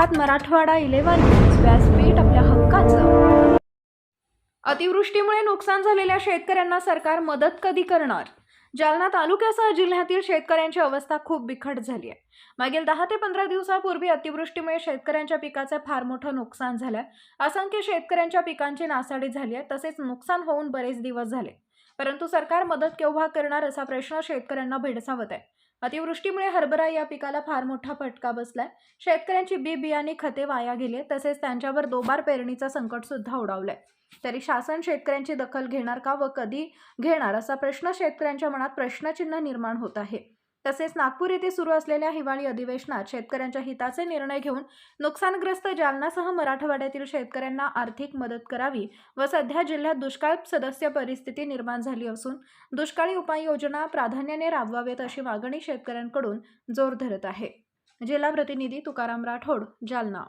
Marathwada eleven व्यासपीठ आपल्या हक्काचं. अतिवृष्टीमुळे नुकसान झालेल्या शेतकऱ्यांना सरकार मदत कधी करणार? जालना तालुक्यासह जिल्ह्यातील शेतकऱ्यांची अवस्था खूप बिकट झाली आहे. मागील दहा ते पंधरा दिवसापूर्वी अतिवृष्टीमुळे शेतकऱ्यांच्या पिकाचं फार मोठं नुकसान झालंय. असंख्य शेतकऱ्यांच्या पिकांची नासाडी झाली आहे. तसेच नुकसान होऊन बरेच दिवस झाले. परंतु सरकार मदत केव्हा करणार असा प्रश्न शेतकऱ्यांना भेडसावत आहे. अतिवृष्टीमुळे हरभरा या पिकाला फार मोठा फटका बसलाय. शेतकऱ्यांची बी बियाणे खते वाया गेले तसेच त्यांच्यावर दोबार पेरणीचा संकट सुद्धा उडावलंय तरी शासन शेतकऱ्यांची दखल घेणार का व कधी घेणार असा प्रश्न शेतकऱ्यांच्या मनात प्रश्नचिन्ह निर्माण होत आहे. तसेच नागपूर येथे सुरू असलेल्या हिवाळी अधिवेशनात शेतकऱ्यांच्या हिताचे निर्णय घेऊन नुकसानग्रस्त जालनासह मराठवाड्यातील शेतकऱ्यांना आर्थिक मदत करावी व सध्या जिल्ह्यात दुष्काळ सदस्य परिस्थिती निर्माण झाली असून दुष्काळी उपाययोजना प्राधान्याने राबवावेत अशी मागणी शेतकऱ्यांकडून जोर धरत आहे. जिल्हा प्रतिनिधी तुकाराम राठोड जालना.